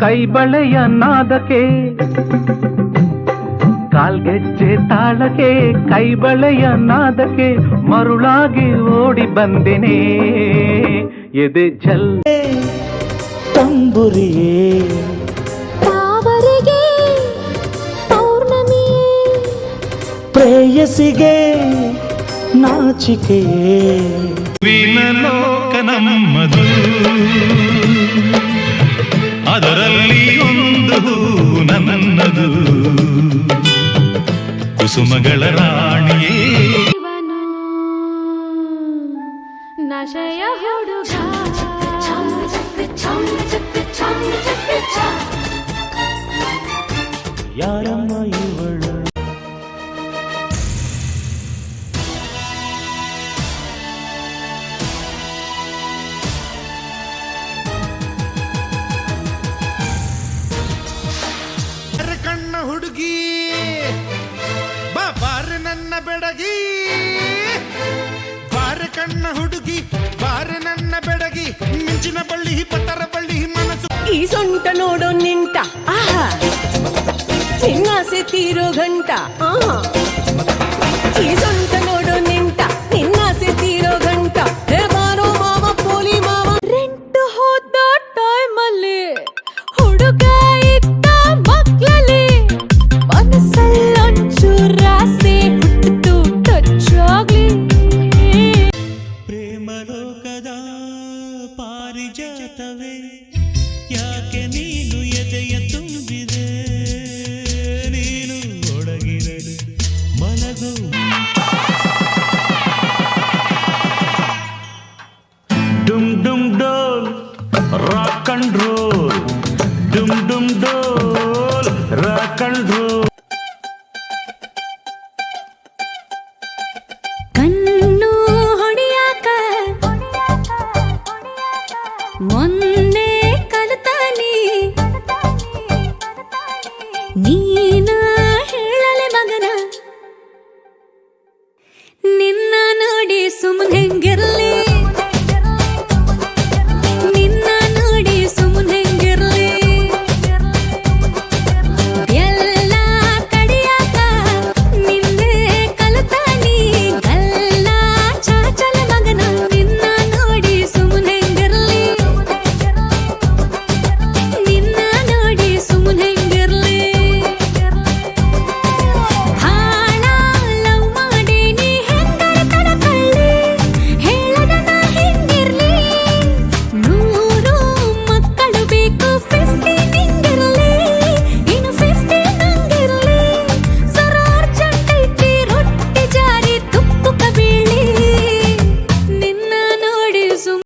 ಕೈ ಬಳೆಯ ನಾದಕ್ಕೆ ಕಾಲ್ಗೆಜ್ಜೆ ತಾಳಕ್ಕೆ ಕೈಬಳೆಯ ನಾದಕ್ಕೆ ಮರುಳಾಗಿ ಓಡಿ ಬಂದೆನೆ. ಎದೆ ಜಲ್ ತಂಬುರಿಯೇ ತಾವರಿಗೆ ಪೌರ್ಣಮಿಯೇ. ಪ್ರೇಯಸಿಗೆ ನಾಚಿಕೆಯೇ. ಲೋಕ ನಮ್ಮದು. ಅದರಲ್ಲಿ ಒಂದು ಹೂವು ನನ್ನದು ಕುಸುಮಗಳ ರಾಣಿಯೇ ಇವನು ನಶೆಯ ಹುಡುಗ ಯಾರಮ್ಮ ಬೆಡಗಿ. ಬಾರ ಕಣ್ಣ ಹುಡುಗಿ, ಬಾರ ನನ್ನ ಬೆಡಗಿ. ಮಿಂಚಿನ ಬಳ್ಳಿ ಪತ್ತರ ಬಳ್ಳಿ, ಮನಸ್ಸು. ಈ ಸೊಂಟ ನೋಡೋ ನಿಂಟ ಆಹಾ. ನಿನ್ನಾಸೆ ತೀರೋ ಗಂಟ ಆಹಾ. ರಾಕ್ ಅಂಡ್ ರೋಲ್ ಡುಮ್ ಡುಮ್ ಡೋಲ್ ರಾಕ್ ಅಂಡ್ ರೋಲ್ ಕಣ್ಣು ಹೊಡೆಯಾಕ ಮೊನ್ನೆ ಕಲತಾನಿ. ನೀನ ಹೇಳಲೆ ಮಗನ. ನಿನ್ನ ನೋಡಿ ಸುಮ್ಮನೆ ಹೆಂಗಿರ್ಲಿ.